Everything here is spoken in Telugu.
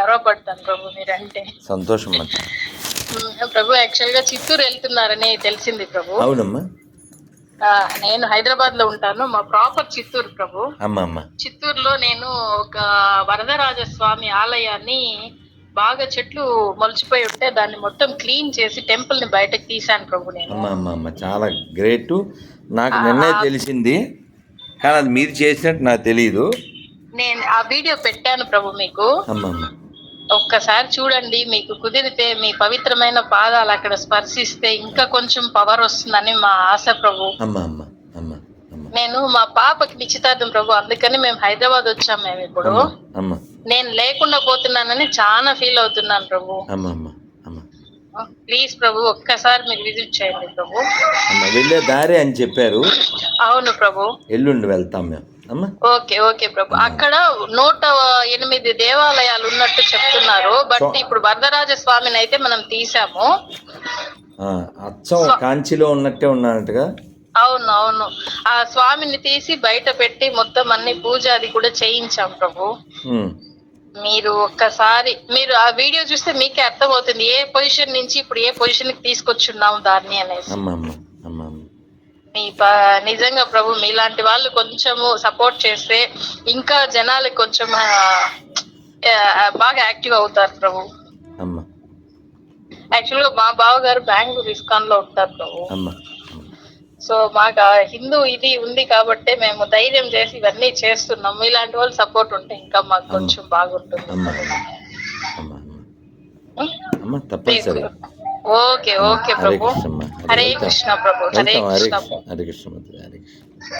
గర్వపడతాను ప్రభు మీరంటే. సంతోషం ప్రభు యాక్చువల్గా చిత్తూరు వెళ్తున్నారని తెలిసింది ప్రభు. అవునమ్మా. నేను హైదరాబాద్లో ఉంటాను. మా ప్రాపర్ చిత్తూరు ప్రభు. అమ్మ అమ్మ. చిత్తూరులో నేను ఒక వరదరాజ స్వామి ఆలయాన్ని బాగా చెట్లు మొలిచిపోయి ఉంటే దాన్ని మొత్తం క్లీన్ చేసి టెంపుల్ని బయటకు తీశాను ప్రభు నేను. అమ్మ అమ్మ అమ్మ. చాలా గ్రేట్. నాకు నిన్నే తెలిసింది. కానీ అది మీరు చేసినట్టు నాకు తెలియదు నేను ఆ వీడియో పెట్టాను ప్రభు మీకు. ఒక్కసారి చూడండి మీకు కుదిరితే మీ పవిత్రమైన పాదాలు అక్కడ స్పర్శిస్తే ఇంకా కొంచెం పవర్ వస్తుందని మా ఆశ ప్రభు. నేను మా పాపకి నిశ్చితార్థం ప్రభు అందుకని మేము హైదరాబాద్ వచ్చాం మేము ఇప్పుడు. నేను లేకుండా పోతున్నానని చాలా ఫీల్ అవుతున్నాను ప్రభు. ప్లీజ్ ప్రభు ఒక్కసారి మీరు విజిట్ చేయండి ప్రభు. వెళ్ళే దారి అని చెప్పారు. అవును ప్రభు. ఎల్లుండి వెళ్తాం మేము. Okay okay Prabhu. అక్కడ నూట ఎనిమిది దేవాలయాలు ఉన్నట్టు చెప్తున్నారు. బట్ ఇప్పుడు వరదరాజ స్వామిని అయితే మనం తీసాము అచ్చం కాంచిలో ఉన్నట్టే ఉన్నానట్టుగా అవును అవును. ఆ స్వామిని తీసి బయట పెట్టి మొత్తం అన్ని పూజ అది కూడా చేయించాం ప్రభు. మీరు ఒక్కసారి మీరు ఆ వీడియో చూస్తే మీకే అర్థమవుతుంది. ఏ పొజిషన్ నుంచి ఇప్పుడు ఏ పొజిషన్కి తీసుకొచ్చున్నాం దాన్ని అనేసి. మీ నిజంగా ప్రభు మీలాంటి వాళ్ళు కొంచెము సపోర్ట్ చేస్తే ఇంకా జనాలు కొంచెం బాగా యాక్టివ్ అవుతారు ప్రభు. యాక్చువల్గా మా బావగారు బెంగళూరు ఇస్కాన్లో ఉంటారు ప్రభు. సో మాకు హిందూ ఇది ఉంది కాబట్టి మేము ధైర్యం చేసి ఇవన్నీ చేస్తున్నాం. ఇలాంటి వాళ్ళు సపోర్ట్ ఉంటే ఇంకా మాకు కొంచెం బాగుంటుంది. Okay okay Prabhu. Hare Krishna Prabhu. Hare Krishna Hare Krishna Hare Krishna.